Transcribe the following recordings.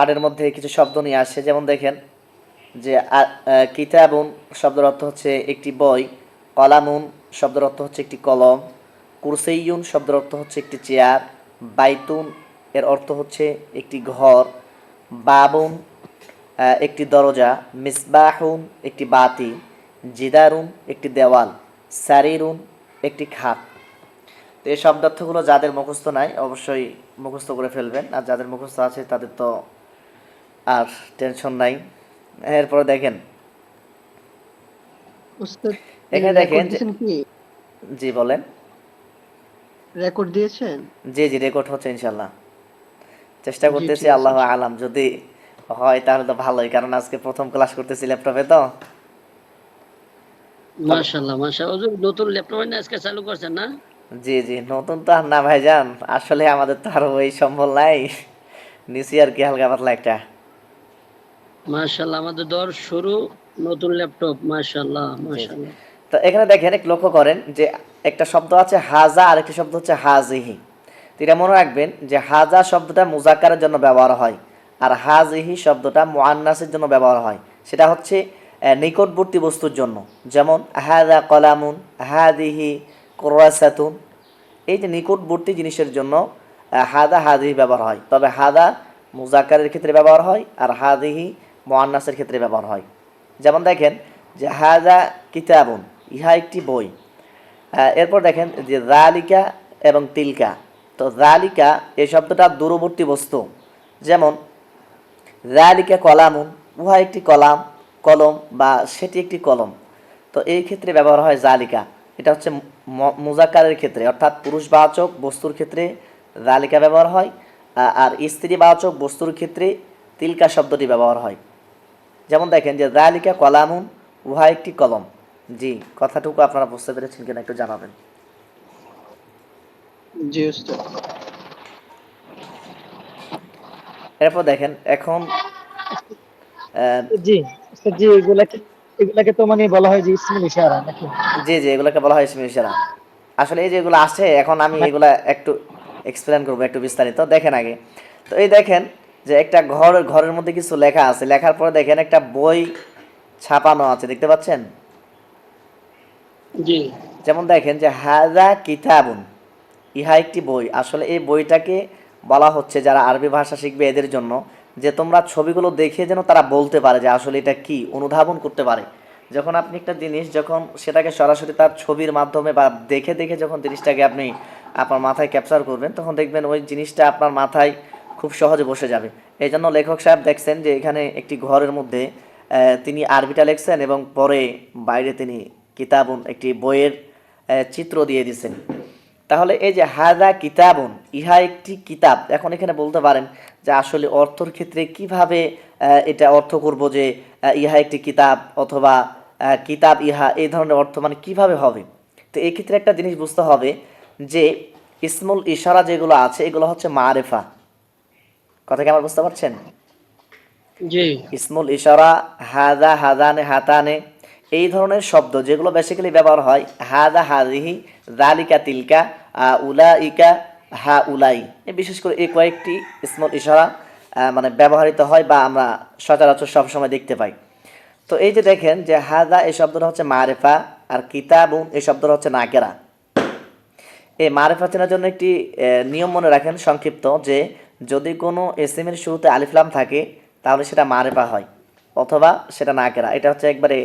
পাঠের মধ্যে কিছু শব্দ নিয়ে আসে। যেমন দেখেন যে কিতাবুন শব্দের অর্থ হচ্ছে একটি বই, কলামুন শব্দের অর্থ হচ্ছে একটি কলম কুরসেইয়ুন শব্দের অর্থ হচ্ছে একটি চেয়ার, বাইতুন এর অর্থ হচ্ছে একটি ঘর, বাবুন একটি দরজা, মিসবাহুন একটি বাতি, জিদারুন একটি দেওয়াল, সারিরুন একটি খাট। তো এই শব্দার্থগুলো যাদের মুখস্থ নাই, অবশ্যই মুখস্থ করে ফেলবেন। আর যাদের মুখস্থ আছে, তাদের তো আর টেনশন নাই। এরপরে দেখেন। এখানে দেখেন জি বলেন। রেকর্ড দিয়েছেন? জি জি রেকর্ড হচ্ছে ইনশাল্লাহ চেষ্টা করতেছি আল্লাহ আলাম যদি হয় তাহলে তো ভালোই কারণ আজকে প্রথম ক্লাস করতেছি ল্যাপটপে তো। মাশাআল্লাহ মাশাআল্লাহ। নতুন ল্যাপটপ না আজকে চালু করছেন না? জি জি নতুন তো আর না ভাইজান আসলে আমাদের তো আর ওই সম্বল নাই। নিচি আর কি হালকা পাতলা একটা। মাশাআল্লাহ আমাদের দর শুরু নতুন ল্যাপটপ মাশাআল্লাহ মাশাআল্লাহ। তো এখানে দেখেন এক লক্ষ্য করেন যে একটা শব্দ আছে হাজা আর একটি শব্দ হচ্ছে হাজিহি। তো এটা মনে রাখবেন যে হাজা শব্দটা মুজাক্কারের জন্য ব্যবহার হয় আর হাজিহি শব্দটা মুআন্নাসের জন্য ব্যবহার হয়। সেটা হচ্ছে নিকটবর্তী বস্তুর জন্য। যেমন হাদা কলামুন হাদিহি কোরাসাতুন এই যে নিকটবর্তী জিনিসের জন্য হাদা হাদিহি ব্যবহার হয়। তবে হাদা মুজাকারের ক্ষেত্রে ব্যবহার হয় আর হাদিহি মুআন্নাসের ক্ষেত্রে ব্যবহার হয়। যেমন দেখেন যে হাজা কিতাবুন, ইহা একটি বই। এরপর দেখেন যে রালিকা এবং তিলকা। তো রালিকা এই শব্দটা দূরবর্তী বস্তু। যেমন রালিকা কলামুন, উহা একটি কলাম, কলম বা সেটি একটি কলম। তো এই ক্ষেত্রে ব্যবহার হয় জালিকা এটা হচ্ছে ম- মুজাক্কারের ক্ষেত্রে, অর্থাৎ পুরুষবাচক বস্তুর ক্ষেত্রে জালিকা ব্যবহার হয় আর স্ত্রীবাচক বস্তুর ক্ষেত্রে তিলকা শব্দটি ব্যবহার হয়। যেমন দেখেন যে জালিকা কলামুন উহা একটি কলম। জি কথাটুকু আপনারা বুঝতে পেরেছেন কিনা একটু জানাবেন। জি এরপর দেখেন এখন জি জি এগুলাকে এগুলাকে তো মানে বলা হয় যে ইসমুল ইশারা নাকি? জি জি এগুলোকে বলা হয় ইসমি ইশারা। আসলে এই যেগুলো আছে এখন আমি এগুলা একটু এক্সপ্লেন করব একটু বিস্তারিত। দেখেন আগে। তো এই দেখেন যে একটা ঘর ঘরের মধ্যে কিছু লেখা আছে। লেখার পরে দেখেন একটা বই ছাপানো আছে দেখতে পাচ্ছেন? জি। যেমন দেখেন যে হাজা কিতাবুন। ইহা একটি বই। আসলে এই বইটাকে বলা হচ্ছে যারা আরবি ভাষা শিখবে এদের জন্য যে তোমরা ছবিগুলো দেখে যেন তারা বলতে পারে যে আসলে এটা কি? অনুধাবন করতে পারে। যখন আপনি একটা জিনিস যখন সেটাকে সরাসরি তার ছবির মাধ্যমে বা দেখে দেখে যখন জিনিসটাকে আপনি আপনার মাথায় ক্যাপচার করবেন তখন দেখবেন ওই জিনিসটা আপনার মাথায় খুব সহজে বসে যাবে। এই জন্য লেখক সাহেব দেখছেন যে এখানে একটি ঘরের মধ্যে তিনি আরবিটা লেখছেন এবং পরে বাইরে তিনি কিতাবুন, একটি বইয়ের চিত্র দিয়ে দিয়েছেন তাহলে এই যে হাদা কিতাবন, ইহা একটি কিতাব। এখন এখানে বলতে পারেন যে আসলে অর্থর ক্ষেত্রে কীভাবে এটা অর্থ করব যে ইহা একটি কিতাব অথবা কিতাব ইহা এই ধরনের অর্থ মানে কীভাবে হবে? তো এই ক্ষেত্রে একটা জিনিস বুঝতে হবে যে ইসমুল ইশারা যেগুলো আছে, এগুলো হচ্ছে মারেফা। কথা কি আমার বুঝতে পারছেন? জি। ইসমুল ইশারা হাদা হাদানে হাতানে এই ধরনের শব্দ যেগুলো বেসিক্যালি ব্যবহার হয় হাদা হাদিহি জালিকা তিলকা আ, উলাইকা হা উলাই। বিশেষ করে এই কয়েকটি ইসমুল ইশারা মানে ব্যবহৃত হয় বা আমরা সচরাচর সবসময় দেখতে পাই। তো এই যে দেখেন যে হাদা এই শব্দটা হচ্ছে মারেফা আর কিতাবুন এই শব্দটা হচ্ছে নাকেরা। এই মারেফা চেনার জন্য একটি নিয়ম মনে রাখেন সংক্ষিপ্ত যে যদি কোনো এসএমের শুরুতে আলিফলাম থাকে, তাহলে সেটা মারেফা হয়, অথবা সেটা নাকেরা এটা হচ্ছে একবারে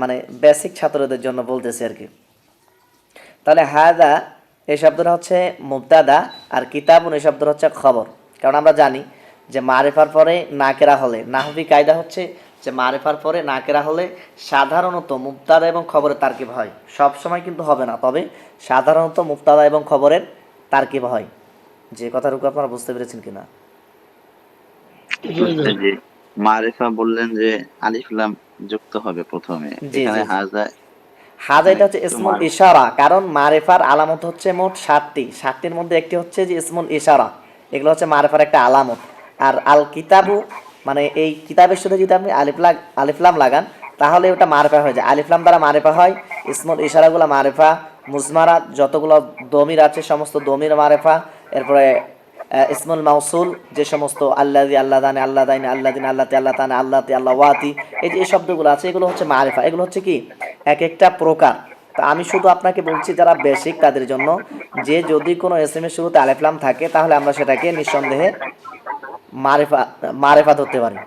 মানে বেসিক ছাত্রদের জন্য বলতেছি আর কি। তাহলে হাদা এই শব্দটা হচ্ছে মুবতাদা, আর কিতাবুন এই শব্দটা হচ্ছে খবর। কারণ আমরা জানি যে মারেফার পরে নাকেরা হলে। নাহবি কায়দা হচ্ছে যে মারেফার পরে নাকেরা হলে সাধারণত মুক্তাদা এবং খবরের তার্কিব হয়। সব সময় কিন্তু হবে না, তবে সাধারণত মুক্তাদা এবং খবরের তার্কিব হয়। যে কথাটুকু আপনারা বুঝতে পেরেছেন কিনা? মারিফা বললেন যে আলিফ লাম যুক্ত হবে প্রথমে। এখানে হাজা হাজা এটা হচ্ছে ইসমুল ইশারা কারণ মারেফার আলামত হচ্ছে মোট সাতটি। সাতটির মধ্যে একটি হচ্ছে যে ইসমুল ইশারা এগুলো হচ্ছে মারেফার একটা আলামত। আর আল কিতাবু মানে এই কিতাবের সাথে যদি আপনি আলিফলাম আলিফলাম লাগান তাহলে ওটা মারেফা হয়ে যায়। আলিফলাম দ্বারা মারেফা হয় ইসমুল ইশারাগুলো মারেফা মুজমারা যতগুলো দমির আছে সমস্ত দমির মারেফা এরপরে ইসমুল মাউসুল যে সমস্ত আল্লাহ আল্লাহ দানে আল্লাহ দাইনে আল্লাহ দিন আল্লাহ আল্লাহ তানে আল্লাহ আল্লাহ ওয়াতি এই যে এই শব্দগুলো আছে এগুলো হচ্ছে মারিফা। এগুলো হচ্ছে কি? এক একটা প্রকার। তো আমি শুধু আপনাকে বলছি যারা বেসিক তাদের জন্য যে যদি কোনো এস এম এর শুরুতে আলেফলাম থাকে তাহলে আমরা সেটাকে নিঃসন্দেহে মারেফা মারেফা ধরতে পারি।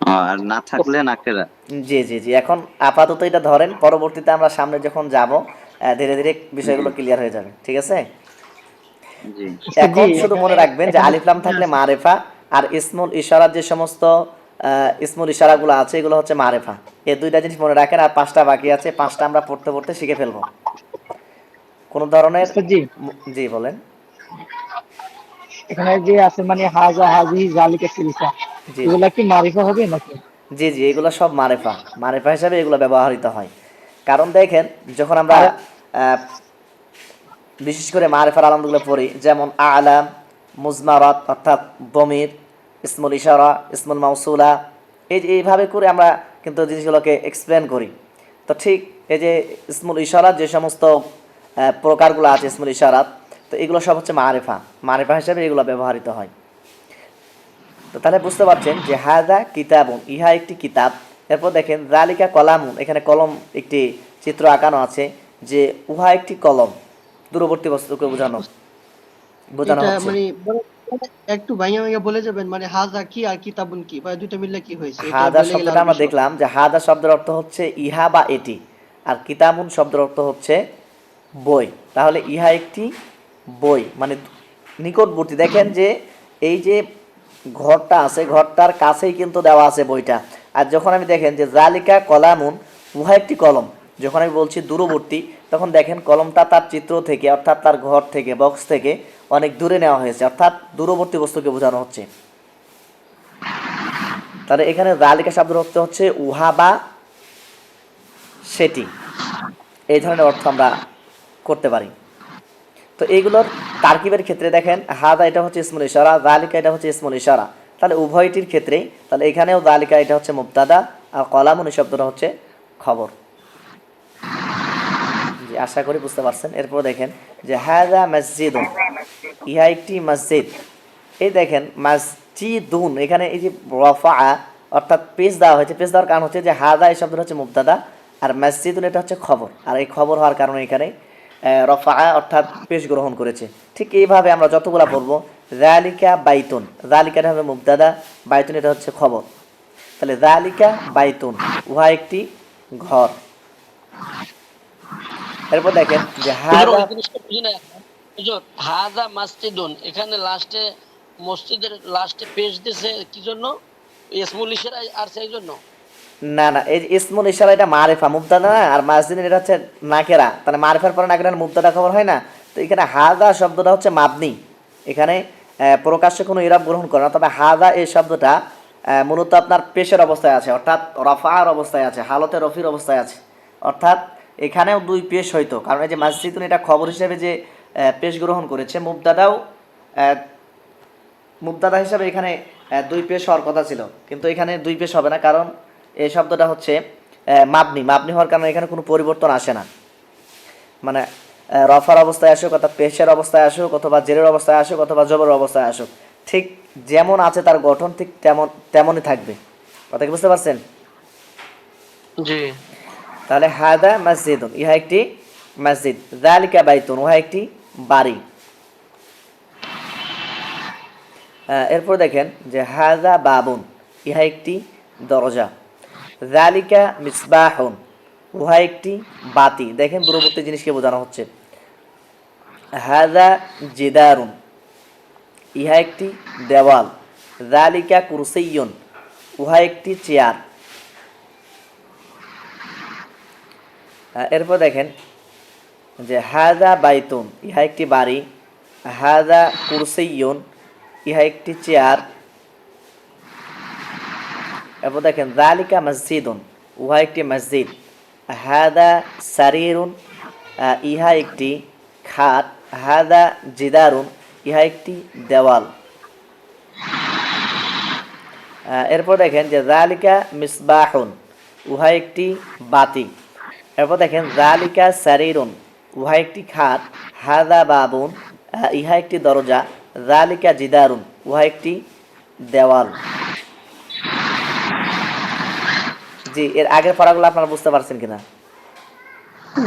আর না থাকলে নাকেরা জি জি জি এখন আপাতত এটা ধরেন পরবর্তীতে আমরা সামনে যখন যাব ধীরে ধীরে বিষয়গুলো ক্লিয়ার হয়ে যাবে ঠিক আছে? এখন জি, শুধু মনে রাখবেন যে আলিফলাম থাকলে মারেফা আর ইসমুল ইশারার যে সমস্ত ইসমুল ইশারাগুলো আছে এগুলো হচ্ছে মারেফা। এই দুইটা জিনিস মনে রাখেন আর পাঁচটা বাকি আছে পাঁচটা আমরা পড়তে পড়তে শিখে ফেলব। কোন ধরনের জি। জি বলেন। এখানে যে আছে মানে হাজা হাজি জালিকা সিরিসা জি। এগুলা কি মারিফা হবে নাকি? জি জি এগুলো সব মারেফা। মারেফা হিসাবে এগুলো ব্যবহৃত হয়। কারণ দেখেন যখন আমরা বিশেষ করে মারেফার আলমগুলো পড়ি, যেমন আলাম, মুজমারত, অর্থাৎ বমির ইসমুল ইশারা, ইসমুল মাউসুলা। এই যে এইভাবে করে আমরা কিন্তু জিনিসগুলোকে এক্সপ্লেন করি। তো ঠিক এই যে ইসমুল ইশারাত যে সমস্ত প্রকারগুলো আছে ইসমুল ইশারাত, তো এগুলো সব হচ্ছে মারেফা। মারেফা হিসাবে এগুলো ব্যবহৃত হয়। তো তাহলে বুঝতে পারছেন যে হাদা কিতাবুন, ইহা একটি কিতাব। এরপর দেখেন জালিকা কলামুন, এখানে কলম একটি চিত্র আঁকানো আছে, যে উহা একটি কলম। দূরবর্তী বস্তুকে বোঝানো বোঝানো হচ্ছে। মানে একটু ভাইয়া ভাইয়া বলে যাবেন মানে হাজা কি আর কিতাবুন কি বা দুটো মিললে কি হয়েছে? গেলে শব্দটা আমরা দেখলাম যে হাদা শব্দের অর্থ হচ্ছে ইহা বা এটি আর কিতাবুন শব্দের অর্থ হচ্ছে বই। তাহলে ইহা একটি বই মানে নিকটবর্তী। দেখেন যে এই যে ঘরটা আছে ঘরটার কাছেই কিন্তু দেওয়া আছে বইটা। আর যখন আমি দেখেন যে জালিকা কলামুন উহা একটি কলম। যখন আমি বলছি দূরবর্তী, তখন দেখেন কলমটা তার চিত্র থেকে, অর্থাৎ তার ঘর থেকে বক্স থেকে অনেক দূরে নেওয়া হয়েছে। অর্থাৎ দূরবর্তী বস্তুকে বোঝানো হচ্ছে। তাহলে এখানে জালিকা শব্দের অর্থ হচ্ছে উহা বা সেটি। এই ধরনের অর্থ আমরা করতে পারি। তো এইগুলোর তারকিবের ক্ষেত্রে দেখেন, হাদা এটা হচ্ছে ইসমুল ইশারা রালিকা এটা হচ্ছে ইসমুল ইশারা। তাহলে উভয়টির ক্ষেত্রেই তাহলে এখানেও রালিকা এটা হচ্ছে মুবতাদা, আর কলামুন শব্দটা হচ্ছে খবর। জি আশা করি বুঝতে পারছেন। এরপর দেখেন যে হাদা মসজিদ ইহা একটি মসজিদ। এই দেখেন, মসজিদুন, এখানে এই যে রফা, অর্থাৎ পেজ দেওয়া হয়েছে। পেজ দেওয়ার কারণ হচ্ছে যে হাদা এই শব্দটা হচ্ছে মুবতাদা, আর মসজিদুন এটা হচ্ছে খবর। আর এই খবর হওয়ার কারণে এখানে রফা, অর্থাৎ পেশ গ্রহণ করেছে। ঠিক এইভাবে আমরা যতগুলা পড়ব জালিকা বাইতুন জালিকাটা হবে মুবতাদা, বাইতুন এটা হচ্ছে খবর। তাহলে জালিকা বাইতুন, উহা একটি ঘর। এরপর দেখেন যে মাসজিদুন এখানে লাস্টে মসজিদের লাস্টে পেজ দিছে কি জন্য? ইসমুল ইশারা আর সেই জন্য? না না এই ইসমুল ইশারা এটা মারেফা মুবতাদা না? আর মাসজিদ এটা হচ্ছে নাকেরা। তাহলে মারেফার পরে নাকেরা মুবতাদা খবর হয় না? তো এখানে হাদা শব্দটা হচ্ছে মাবনি। এখানে প্রকাশ্যে কোনো ইরাব গ্রহণ করে না তবে হাজা এই শব্দটা মূলত আপনার পেশের অবস্থায় আছে অর্থাৎ রফার অবস্থায় আছে হালতে রফির অবস্থায় আছে। অর্থাৎ এখানেও দুই পেশ হইতো। কারণ এই যে মাসজিদুন এটা খবর হিসেবে যে পেশ গ্রহণ করেছে মুবতাদাও আহ, মুবতাদা হিসাবে এখানে দুই পেশ হওয়ার কথা ছিল। কিন্তু এখানে দুই পেশ হবে না কারণ এই শব্দটা হচ্ছে মাবনি। মাবনি হওয়ার কারণে এখানে কোনো পরিবর্তন আসে না। মানে রফার অবস্থায় আসুক অর্থাৎ পেশের অবস্থায় আসুক অথবা জেরের অবস্থায় আসুক অথবা জবর অবস্থায় আসুক ঠিক যেমন আছে তার গঠন ঠিক তেমন তেমনই থাকবে। কথা কি বুঝতে পারছেন? জি। তাহলে হাদা মসজিদুন, ইহা একটি মসজিদ। জালিকা বাইতুন, উহা একটি বাড়ি। এরপর দেখেন যে হাদা বাবুন, ইহা একটি দরজা। জালিকা মিসবাহুন, উহা একটি বাতি। দেখেন দূরবর্তী জিনিসকে বোঝানো হচ্ছে? হাদা জিদারুন, ইহা একটি দেওয়াল। জালিকা কুরসিয়ুন উহা একটি চেয়ার। এরপর দেখেন যে হাদা বাইতুন, ইহা একটি বাড়ি, হাদা কুরসিয়ুন, ইহা একটি চেয়ার। এরপর দেখেন জালিকা মসজিদুন, উহা একটি মসজিদ। হাদা সারিরুন ইহা একটি খাট। হাদা জিদারুন, ইহা একটি দেওয়াল। এরপর দেখেন যে জালিকা মিসবাহুন, উহা একটি বাতি। এরপর দেখেন জালিকা সারিরুন। উহা একটি খাট। হাদা বাবুন। ইহা একটি দরজা। জালিকা জিদারুন। উহা একটি দেওয়াল। জি এর আগের পড়াগুলো আপনারা বুঝতে পারছেন কিনা?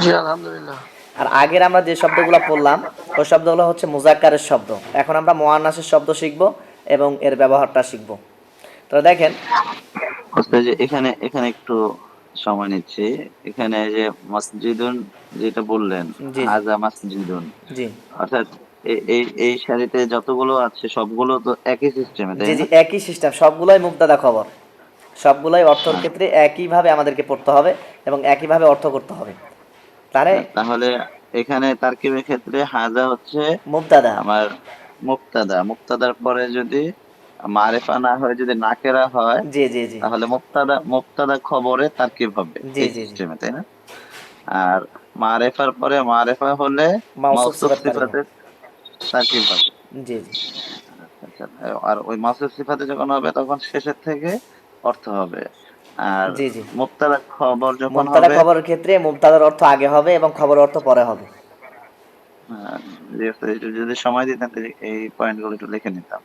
জি আলহামদুলিল্লাহ। আর আগের আমরা যে শব্দগুলো পড়লাম ওই শব্দগুলো হচ্ছে মুজাক্কারের শব্দ। এখন আমরা মোয়ান্নাসের শব্দ শিখব এবং এর ব্যবহারটা শিখব। তো দেখেন যে এখানে এখানে একটু সময় নিচ্ছি। এখানে যে মসজিদুন যেটা বললেন জি। হাজা মসজিদুন। অর্থাৎ এই এই সারিতে যতগুলো আছে সবগুলো তো একই সিস্টেমে জি জি একই সিস্টেম সবগুলোই মুক্তাদা খবর। সবগুলোই অর্থর ক্ষেত্রে একইভাবে আমাদেরকে পড়তে হবে এবং একইভাবে অর্থ করতে হবে। তাহলে তাহলে এখানে তারকিবের ক্ষেত্রে হাজা হচ্ছে মুক্তাদা। আমার মুক্তাদা। মুক্তাদার পরে যদি মারেফা না হয়ে যদি নাকেরা হয় জি জি জি। তাহলে মুক্তাদা মুক্তাদা খবরে তারকিব হবে? জি, জি, জি। তাই না? আর মারেফার পরে মারেফা হলে মাউসুফ সিফাত সিফাতের তারকিব হবে? জি জি। আচ্ছা, আর ওই মাউসুফ সিফাতে যখন হবে তখন শেষের থেকে অর্থ হবে। আর জি, জি। মুক্তাদা খবর যখন মুক্তাদা খবরের ক্ষেত্রে মুক্তাদার অর্থ আগে হবে এবং খবরের অর্থ পরে হবে। যদি সময় দিতেন এই পয়েন্টগুলো একটু লিখে নিতাম।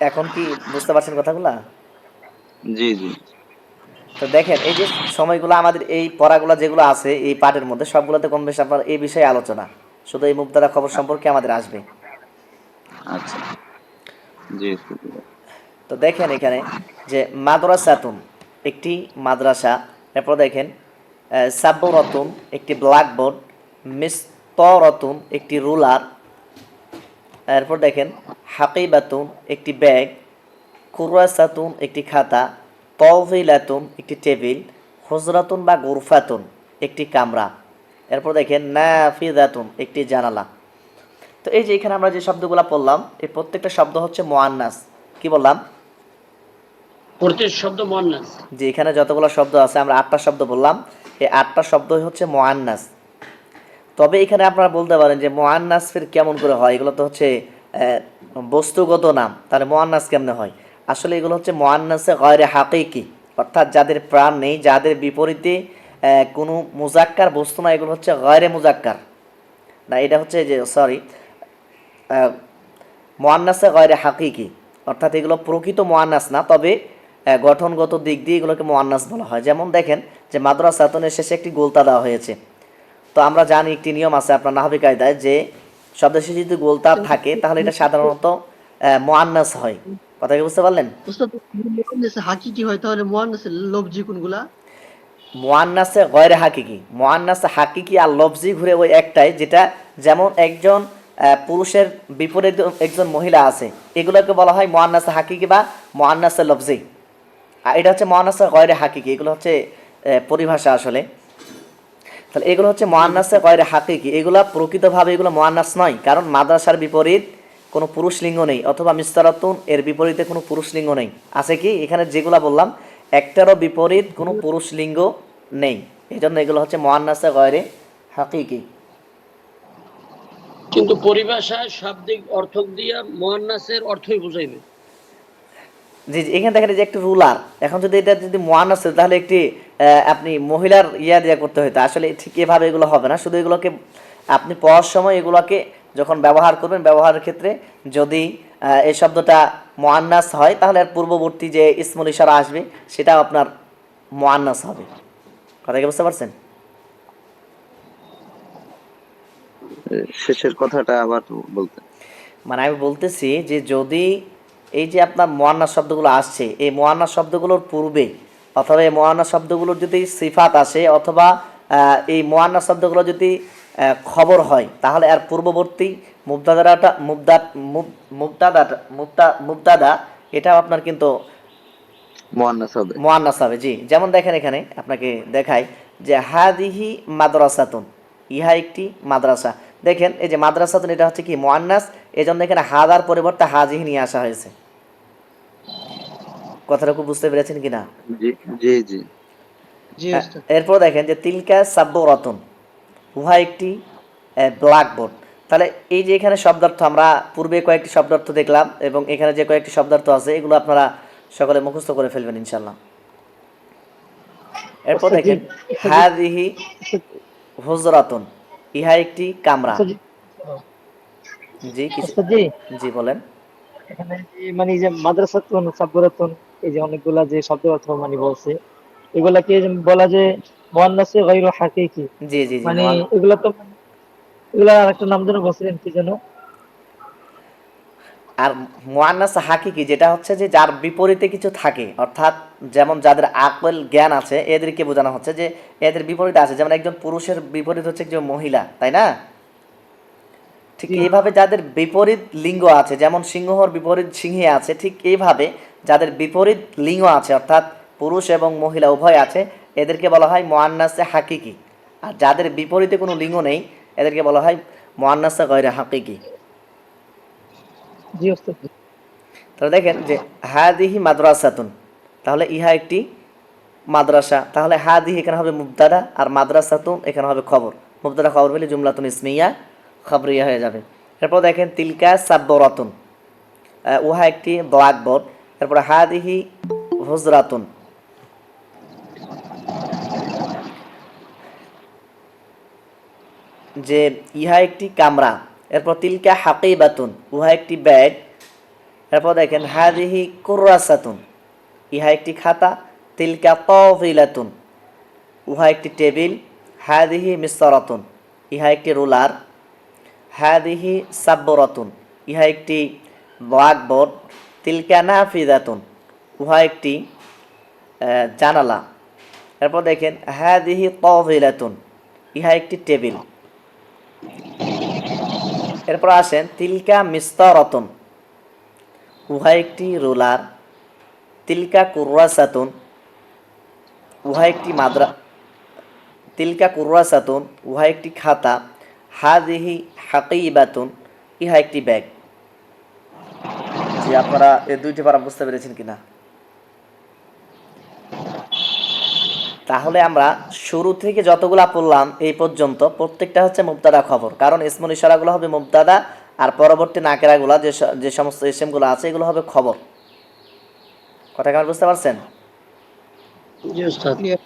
এখন কি বুঝতে পারছেন কথাগুলা? জি জি। তো দেখেন এই যে সময়গুলো আমাদের এই পড়াগুলো যেগুলো আছে এই পাঠের মধ্যে সবগুলোতে কম বেশি আপনার এই বিষয়ে আলোচনা। শুধু এই মুক্তাদা খবর সম্পর্কে আমাদের আসবে। আচ্ছা। জি। তো দেখেন এখানে যে মাদ্রাসাতুন একটি মাদ্রাসা এরপর দেখেন সাব্বরতুন একটি ব্ল্যাকবোর্ড মিস্তরতুন একটি রুলার এরপর দেখেন হাকিবাতুন একটি ব্যাগ কুরাসাতুন একটি খাতা তভিলাতুন একটি টেবিল হুজরাতুন বা গুরফাতুন একটি কামরা। এরপর দেখেন নাফিদাতুন একটি জানালা। তো এই যে এখানে আমরা যে শব্দগুলো পড়লাম এই প্রত্যেকটা শব্দ হচ্ছে মোয়ান্নাস কি বললাম? প্রত্যেক শব্দ মোয়ান্নাস যে এখানে যতগুলো শব্দ আছে আমরা আটটা শব্দ বললাম। এই আটটা শব্দই হচ্ছে মোয়ান্নাস তবে এখানে আপনারা বলতে পারেন যে মোয়ান্নাস ফের কেমন করে হয়? এগুলো তো হচ্ছে বস্তুগত নাম। তাহলে মোয়ান্নাস কেমনে হয়? আসলে এগুলো হচ্ছে মোয়ান্নাসে গয়রে হাকিকি। অর্থাৎ যাদের প্রাণ নেই, যাদের বিপরীতে কোনো মুজাক্কার বস্তু না এগুলো হচ্ছে গয়রে মুজাক্কার। না, এটা হচ্ছে যে, সরি মোয়ান্নাসে গয়রে হাকিকি। অর্থাৎ এগুলো প্রকৃত মোয়ান্নাস না, তবে গঠনগত দিক দিয়ে এগুলোকে মোয়ান্নাস বলা হয়। যেমন দেখেন যে মাদ্রাসাতনের শেষে একটি গোলতা দেওয়া হয়েছে। তো আমরা জানি একটি নিয়ম আছে আপনার নাহবি কায়দায় যে শব্দের শেষে যদি গোলতা থাকে তাহলে এটা সাধারণত মোয়ান্নাস হয়। কথা কি বুঝতে পারলেন? হাকিকি হয় তাহলে কোনগুলা? মোয়ান্নাসে গয়রে হাকিকি। মোয়ান্নাসে হাকিকি আর লফজি ঘুরে ওই একটাই যেটা যেমন একজন পুরুষের বিপরীতে একজন মহিলা আছে এগুলোকে বলা হয় মোয়ান্নাসে হাকিকি বা মোয়ান্নাসে লফজি। আর এটা হচ্ছে মোয়ান্নাসে গয়রে হাকিকি এগুলো হচ্ছে পরিভাষা আসলে। তাহলে এগুলো হচ্ছে মোয়ান্নাসে গয়রে হাকিকি। এগুলো প্রকৃতভাবে এগুলো মোয়ান্নাস নয়, কারণ মাদ্রাসার বিপরীত কোনো পুরুষ লিঙ্গ নেই, অথবা মিস্তারাতুন এর বিপরীতে কোনো পুরুষ লিঙ্গ নেই। আছে কি? এখানে যেগুলা বললাম, একটারও বিপরীত কোনো পুরুষ লিঙ্গ নেই। এই জন্য এগুলো হচ্ছে মোয়ান্নাসে গয়রে হাকিকি। কিন্তু পরিভাষায় শাব্দিক অর্থ দিয়া মোয়ান্নাসের অর্থই বুঝাইবে। জি জি এখানে দেখেন যে একটি রুলার। এখন যদি এটা যদি মোয়ান আছে তাহলে একটি আপনি মহিলার ইয়া দিয়া করতে হতো আসলে ঠিক এভাবে এগুলো হবে না। শুধু এগুলোকে আপনি পড়ার সময় এগুলোকে যখন ব্যবহার করবেন ব্যবহারের ক্ষেত্রে যদি এই শব্দটা মোয়ান্নাস হয় তাহলে এর পূর্ববর্তী যে ইসমুল ইশারা আসবে সেটাও আপনার মোয়ান্নাস হবে। কথা কি বুঝতে পারছেন? শেষের কথাটা আবার বলতে। মানে আমি বলতেছি যে যদি এই যে আপনার মোয়ান্না শব্দগুলো আসছে এই মোয়ান্না শব্দগুলোর পূর্বে অথবা এই মোয়ান্না শব্দগুলোর যদি সিফাত আসে অথবা এই মোয়ান্না শব্দগুলো যদি খবর হয় তাহলে আর পূর্ববর্তী মুবদাদাটা মুবদা মুব- মুবতাদাটা মুবতা মুবতাদা এটাও আপনার কিন্তু মোয়ান্নাস হবে। মোয়ান্নাস হবে জি। যেমন দেখেন এখানে আপনাকে দেখাই যে হাদিহি মাদ্রাসাতুন ইহা একটি মাদ্রাসা। দেখেন এই যে মাদ্রাসাতুন এটা হচ্ছে কি মোয়ান্নাস এই জন্য এখানে হাদার পরিবর্তে হাজিহি নিয়ে আসা হয়েছে। কথাটা খুব বুঝতে পেরেছেন কিনা? জি জি জি। জি হ্যাঁ, এরপর দেখেন যে তিলকা সাব্য রতন উহা একটি ব্ল্যাকবোর্ড তাহলে এই যে এখানে শব্দার্থ আমরা পূর্বে কয়েকটি শব্দার্থ দেখলাম এবং এখানে যে কয়েকটি শব্দার্থ আছে এগুলো আপনারা সকলে মুখস্থ করে ফেলবেন ইনশাল্লাহ এরপর দেখেন হাদিহি হুজরাতুন ইহা একটি কামরা। জি। জি কিছু জি। জি বলেন। এখানে মানে যে মাদ্রাসাতুন সাব্বরাতুন এই যে অনেকগুলা যে শব্দ অর্থ মানে বলছে এগুলাকে বলা যে মুয়ান্নাসে গায়রু হাকিকি? জি জি জি মানে এগুলা তো এগুলা আরেকটা নাম যেন বলছিলেন কি যেন। আর মোয়ান্নাস হাকিকি যেটা হচ্ছে যে যার বিপরীতে কিছু থাকে অর্থাৎ যেমন যাদের আকল জ্ঞান আছে এদেরকে বোঝানো হচ্ছে যে এদের বিপরীতে আছে। যেমন একজন পুরুষের বিপরীত হচ্ছে একজন মহিলা তাই না? ঠিক এইভাবে যাদের বিপরীত লিঙ্গ আছে যেমন সিংহর বিপরীত সিংহে আছে ঠিক এইভাবে যাদের বিপরীত লিঙ্গ আছে অর্থাৎ পুরুষ এবং মহিলা উভয় আছে এদেরকে বলা হয় মোয়ান্নাসে হাকিকি। আর যাদের বিপরীতে কোনো লিঙ্গ নেই এদেরকে বলা হয় মোয়ান্নাসে গয়রে হাকিকি। তাহলে দেখেন যে হাদিহি মাদ্রাসাতুন তাহলে ইহা একটি মাদ্রাসা। তাহলে হাদিহি এখানে হবে মুবতাদা আর মাদ্রাসাতুন এখানে হবে খবর। মুবতাদা খবর বলে জুমলাতুন ইসমিয়া খবরিয়া হয়ে যাবে। এরপর দেখেন তিলকা সাব্বরাতুন। উহা একটি ব্ল্যাকবোর্ড। এরপরে হাদিহি হুজরাতুন। যে ইহা একটি কামরা, এরপর তিলকা হাকিবাতুন, উহা একটি ব্যাগ এরপর দেখেন হাদিহি কুর্রাসাতুন, ইহা একটি খাতা, তিলকা তফিলাতুন উহা একটি টেবিল, হাদিহি মিসরাতুন, ইহা একটি রুলার, হাদিহি সাব্বরাতুন, ইহা একটি ব্ল্যাকবোর্ড তিলকা নাফিদাতুন, উহা একটি জানালা। এরপর দেখেন, হাদিহি তফিলাতুন, ইহা একটি টেবিল। এরপর আসেন, তিলকা মিস্তরতন, উহা একটি রোলার। তিলকা কুর্রাসাতুন, উহা একটি মাদ্রা, তিলকা কুর্রাসাতুন, উহা একটি খাতা। হাদিহি হাকিবাতুন, ইহা একটি ব্যাগ। জি আপনারা এই দুইটি পারা বুঝতে পেরেছেন কিনা? তাহলে আমরা শুরু থেকে যতগুলা পড়লাম এই পর্যন্ত প্রত্যেকটা হচ্ছে মুবতাদা খবর। কারণ ইসমুল ইশারাগুলো হবে মুবতাদা আর পরবর্তী নাকেরাগুলা যে যে সমস্ত ইসেমগুলো আছে এগুলো হবে খবর। কথা কেমন বুঝতে পারছেন? জি ওস্তাদ Clear?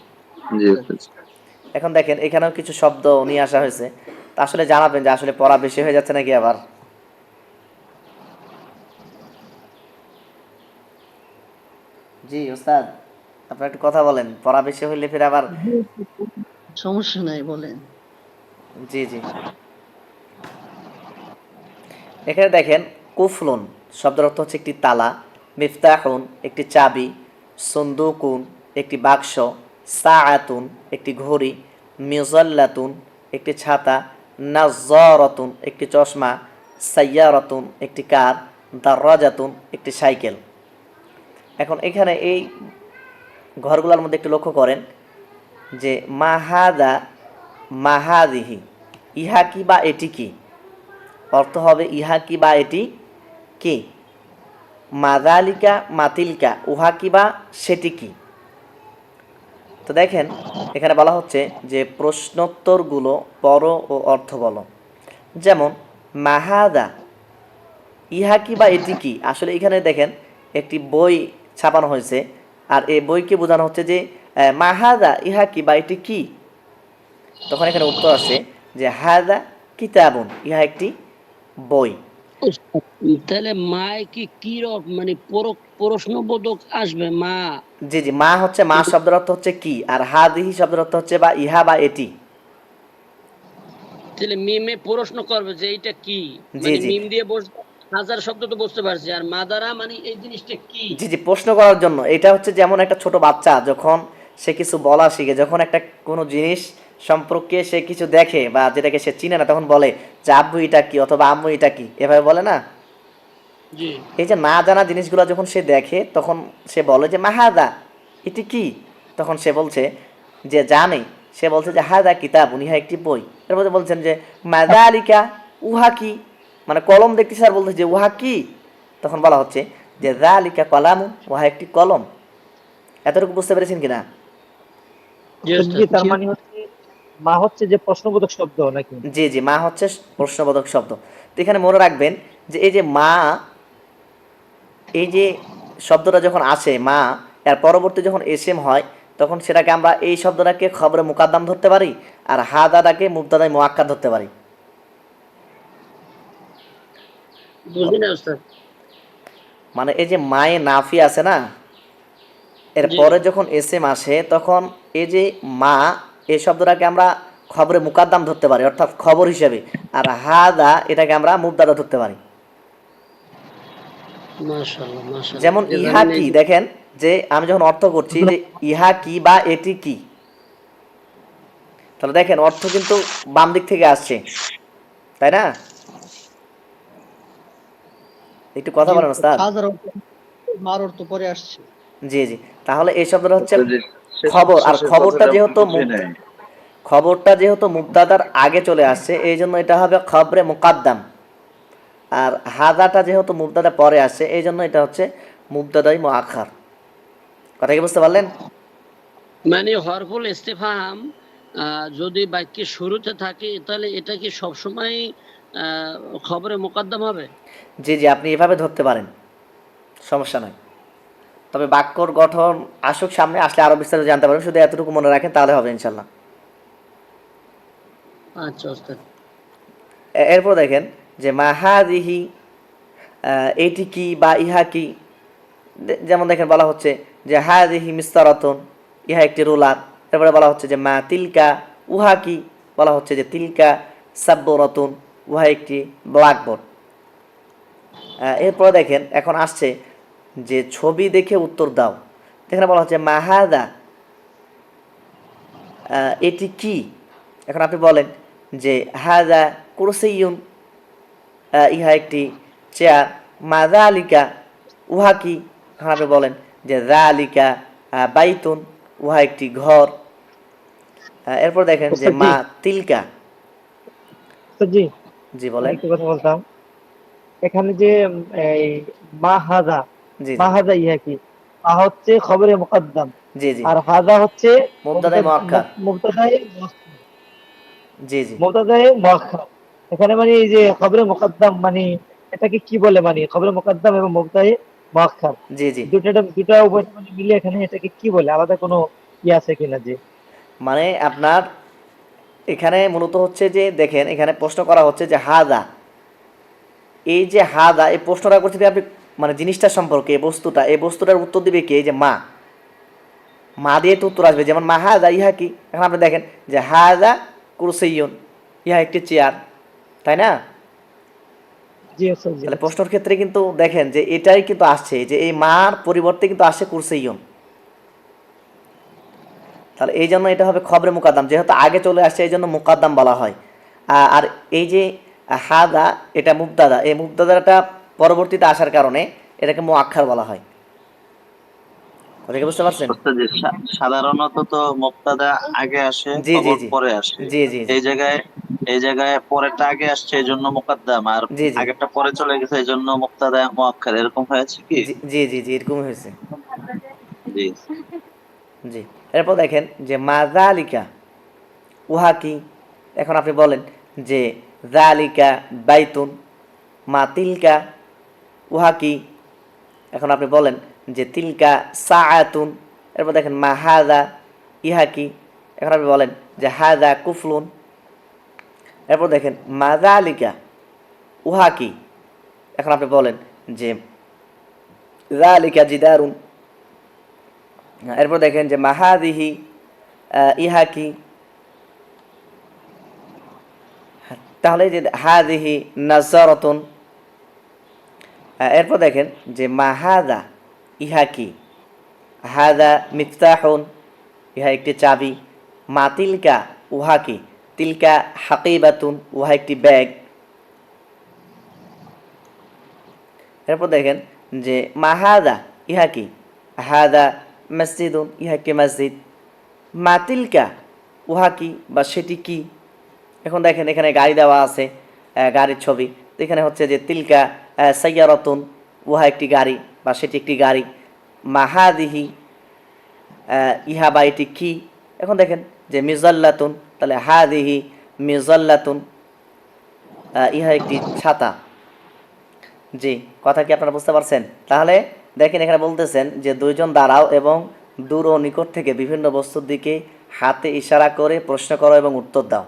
জি ওস্তাদ এখন দেখেন এখানেও কিছু শব্দ নিয়ে আসা হয়েছে। তা আসলে জানাবেন যে আসলে পড়া বেশি হয়ে যাচ্ছে নাকি আবার? জি ওস্তাদ আপনার একটু কথা বলেন পড়া বেশি হইলে ফির আবার সমস্যা নাই বলেন। জি জি। এখানে দেখেন কুফলুন শব্দের অর্থ হচ্ছে একটি তালা মিফতাহুন একটি চাবি সন্দুকুন একটি বাক্স সাআতুন একটি ঘড়ি মিজল্লাতুন একটি ছাতা নাজরতুন একটি চশমা সাইয়ারতুন একটি কার দার্রাজাতুন একটি সাইকেল। এখন এখানে এই ঘরগুলোর মধ্যে একটু লক্ষ্য করেন যে মাহাদা, মাহাদিহি, ইহা কি বা এটি কি? অর্থ হবে ইহা কি বা এটি কি? মাদালিকা, মাতিলকা, উহা কি বা সেটি কি? তো দেখেন, এখানে বলা হচ্ছে যে প্রশ্নোত্তরগুলো পর ও অর্থ বলো। যেমন, মাহাদা, ইহা কি বা এটি কি? আসলে এখানে দেখেন, একটি বই ছাপানো হয়েছে। আর এই বইকে বোঝানো হচ্ছে যে মাহাদা ইহা কি বা এটি কি? তখন এখানে উত্তর আসে যে হাদা কিতাবুন ইহা একটি বই। তাহলে মায় কি কি মানে পর- প্রশ্নবোধক আসবে? মা। জি জি মা হচ্ছে মা শব্দের অর্থ হচ্ছে কি? আর হাদিহি শব্দের অর্থ হচ্ছে বা ইহা বা এটি। তাহলে মিমে প্রশ্ন করবে যে এটা কি? জি, মানে জি। মিম দিয়ে বস- হাজার শব্দ তো বুঝতে পারছি। আর মাদারা মানে এই জিনিসটা কি? জি জি প্রশ্ন করার জন্য। এটা হচ্ছে যেমন একটা ছোট বাচ্চা যখন সে কিছু বলা শিখে যখন একটা কোনো জিনিস সম্পর্কে সে কিছু দেখে বা যেটাকে সে চিনে না তখন বলে যে আব্বু এটা কি? অথবা আম্মু এটা কি? এভাবে বলে না? এই যে না জানা জিনিসগুলো যখন সে দেখে তখন সে বলে যে মাহাদা এটি কি? তখন সে বলছে যে জানে। সে বলছে যে হাদা কিতাব উনিহা একটি বই। এরপর বলছেন যে মাদালিকা উহা কি? মানে কলম দেখতে স্যার বলছে যে উহা কি? তখন বলা হচ্ছে যে দালিকা কলাম উহা একটি কলম। এতটুকু বুঝতে পেরেছেন কিনা। তার মানে হচ্ছে মা হচ্ছে যে প্রশ্নবোধক শব্দ নাকি? জি জি মা হচ্ছে প্রশ্নবোধক শব্দ। তো এখানে মনে রাখবেন যে এই যে মা এই যে শব্দটা যখন আসে মা এর পরবর্তী যখন এসএম হয় তখন সেটাকে আমরা এই শব্দটাকে খবরে মুকাদ্দাম ধরতে পারি আর হাদাটাকে মুবতাদায় মোয়াক্কা ধরতে পারি। বুঝলি না ওস্তাদ মানে এই যে মায়ে নাফি আছে না এর পরে যখন এস এম আসে তখন এই যে মা এই শব্দটাকে আমরা খবরে মুকাদ্দাম ধরতে পারি অর্থাৎ খবর হিসেবে। আর হাদা এটাকে আমরা মুবদাদা ধরতে পারি। যেমন ইহা কি দেখেন যে আমি যখন অর্থ করছি যে ইহা কি বা এটি কি তাহলে দেখেন অর্থ কিন্তু বাম দিক থেকে আসছে তাই না? একটু কথা বলেন ওস্তাদ। মার অর্থ পরে আসছে। জি জি। তাহলে এই শব্দটা হচ্ছে খবর, আর খবরটা যেহেতু। খবরটা যেহেতু মুক্তাদার আগে চলে আসছে এই জন্য এটা হবে খবরে মুকাদ্দাম। আর হাদাটা যেহেতু মুক্তাদা পরে আসছে এই জন্য এটা হচ্ছে মুক্তাদাই মোয়াক্ষার কথা কি বুঝতে পারলেন? মানে হরফুল ইস্তেফাম আহ, যদি বাক্যের শুরুতে থাকে তাহলে এটা কি সবসময় খবরে মোকদ্দম হবে? জি জি আপনি এভাবে ধরতে পারেন। সমস্যা নয় তবে বাক্যর গঠন আসুক সামনে আসলে আরও বিস্তারিত জানতে পারবেন। শুধু এতটুকু মনে রাখেন তাহলে হবে ইনশাল্লাহ আচ্ছা ওস্তাদ। এরপর দেখেন যে মাহাদিহি এইটি কি বা ইহা কি? যেমন দেখেন বলা হচ্ছে যে হাদিহি মিস্তারতন ইহা একটি রুলার। তারপরে বলা হচ্ছে যে মা তিলকা উহা কি? বলা হচ্ছে যে তিলকা সাব্যরতন উহা একটি ব্ল্যাকবোর্ড এরপরে দেখেন এখন আসছে যে ছবি দেখে উত্তর দাও। এখানে বলা হচ্ছে মাহাদা এটি কি? এখন আপনি বলেন যে হাদা কুরসিউন ইহা একটি চেয়ার। মাদা আলিকা উহা কি? এখন আপনি বলেন যে দা আলিকা বাইতুন উহা একটি ঘর। এরপর দেখেন যে মা তিলকা। জি। জি বলেন। একটু কথা বলতাম। এখানে যে এই মা হাদা জি মা হাদা ইহা কি? মা হচ্ছে খবরে মুকদ্দম। জি জি। আর হাদা হচ্ছে মুবতাদায়ে মুআক্কার। মুবতাদায়ে জি জি। মুবতাদায়ে মুআক্কার এখানে মানে এই যে খবরে মুকদ্দম মানে এটাকে কি বলে মানে? খবরে মুকদ্দম এবং মুবতাদায়ে মুআক্কার জি জি। দুটো দুটা উভয় মানে মিলে এখানে এটাকে কি বলে? আলাদা কোনো ই আছে কিনা যে? মানে আপনার এখানে মূলত হচ্ছে যে দেখেন এখানে প্রশ্ন করা হচ্ছে যে হাদা। এই যে হাদা এই প্রশ্নটা করছে যে আপনি মানে জিনিসটা সম্পর্কে এই বস্তুটা এই বস্তুটার উত্তর দিবে কি? এই যে মা। মা দিয়ে তো উত্তর আসবে যেমন মা হাদা ইহা কি? এখন আপনি দেখেন যে হাদা কুরসইয়ন ইহা একটি চেয়ার তাই না? জি তাহলে প্রশ্নের ক্ষেত্রে কিন্তু দেখেন যে এটাই কিন্তু আসছে যে এই মার পরিবর্তে কিন্তু আসছে কুরসইয়ন তাহলে এই জন্য এটা হবে খবরে মুকাদ্দাম। যেহেতু আগে চলে আসছে এই জন্য মুকাদ্দাম বলা হয়। আর এই যে হাদা এটা মুবদাদা এই মুবদাদাটা পরবর্তীতে আসার কারণে এটাকে মুআক্ষার বলা হয়। বুঝতে পারছেন? সাধারণত তো মুক্তাদা আগে আসে পরে আসে। জি জি এই জায়গায় এই জায়গায় পরেরটা আগে আসছে এই জন্য মুকদ্দাম। আর। আগেরটা পরে চলে গেছে এই জন্য মুক্তাদা মুআক্কার। এরকম হয়েছে কি? জি- জি জি এরকম হয়েছে। জি। জি। এরপর দেখেন যে মা জালিকা উহা কি? এখন আপনি বলেন যে জালিকা বাইতুন, মা তিলকা, উহা কি? এখন আপনি বলেন যে তিলকা সাআতুন, এরপর দেখেন মা হাদা, ইহা কি? এখন আপনি বলেন যে হাদা কুফলুন, এরপর দেখেন মা জালিকা উহা কি? এখন আপনি বলেন যে জালিকা জিদারুন এরপর দেখেন যে মাহাদিহি ইহা কি তাহলে যে হাদিহি নাজারতন এরপর দেখেন যে মাহাদা ইহা কি হাদা মিফতাহুন, ইহা একটি চাবি। মা তিলকা উহা কি তিলকা হাকিবাতুন, উহা একটি ব্যাগ। এরপর দেখেন যে মাহাদা ইহা কি হাদা মসজিদুন ইহা একটি মসজিদ। মাতিলকা উহা কি বা সেটি কি? এখন দেখেন, এখানে গাড়ি দেওয়া আছে গাড়ির ছবি। তো এখানে হচ্ছে যে তিলকা সাইয়ারতুন, উহা একটি গাড়ি বা সেটি একটি গাড়ি। মাহাদিহি ইহা বা এটি কি? এখন দেখেন যে, মিজাল্লাতুন, তাহলে হাদিহি, মিজাল্লাতুন ইহা একটি ছাতা। জি, কথা কি আপনারা বুঝতে পারছেন? তাহলে দেখেন এখানে বলতেছেন যে দুইজন দাঁড়াও এবং দূর ও নিকট থেকে বিভিন্ন বস্তুর দিকে হাতে ইশারা করে প্রশ্ন করো এবং উত্তর দাও।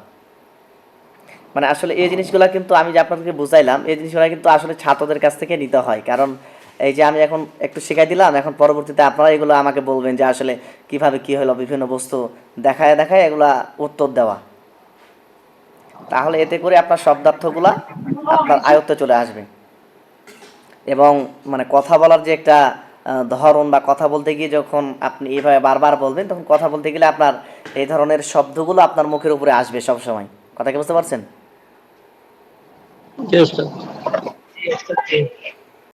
মানে আসলে এই জিনিসগুলো কিন্তু আমি যে আপনাদেরকে বুঝাইলাম, এই জিনিসগুলো কিন্তু আসলে ছাত্রদের কাছ থেকে নিতে হয়। কারণ এই যে আমি এখন একটু শিখাই দিলাম, এখন পরবর্তীতে আপনারা এগুলো আমাকে বলবেন যে আসলে কীভাবে কি হলো বিভিন্ন বস্তু দেখায় দেখায় এগুলা উত্তর দেওয়া। তাহলে এতে করে আপনার শব্দার্থগুলা আপনার আয়ত্তে চলে আসবে। এবং মানে কথা বলার যে একটা ধরন বা কথা বলতে গিয়ে যখন আপনি এইভাবে বারবার বলবেন তখন কথা বলতে গেলে আপনার এই ধরনের শব্দগুলো আপনার মুখের উপরে আসবে সব সময় কথা কি বুঝতে পারছেন?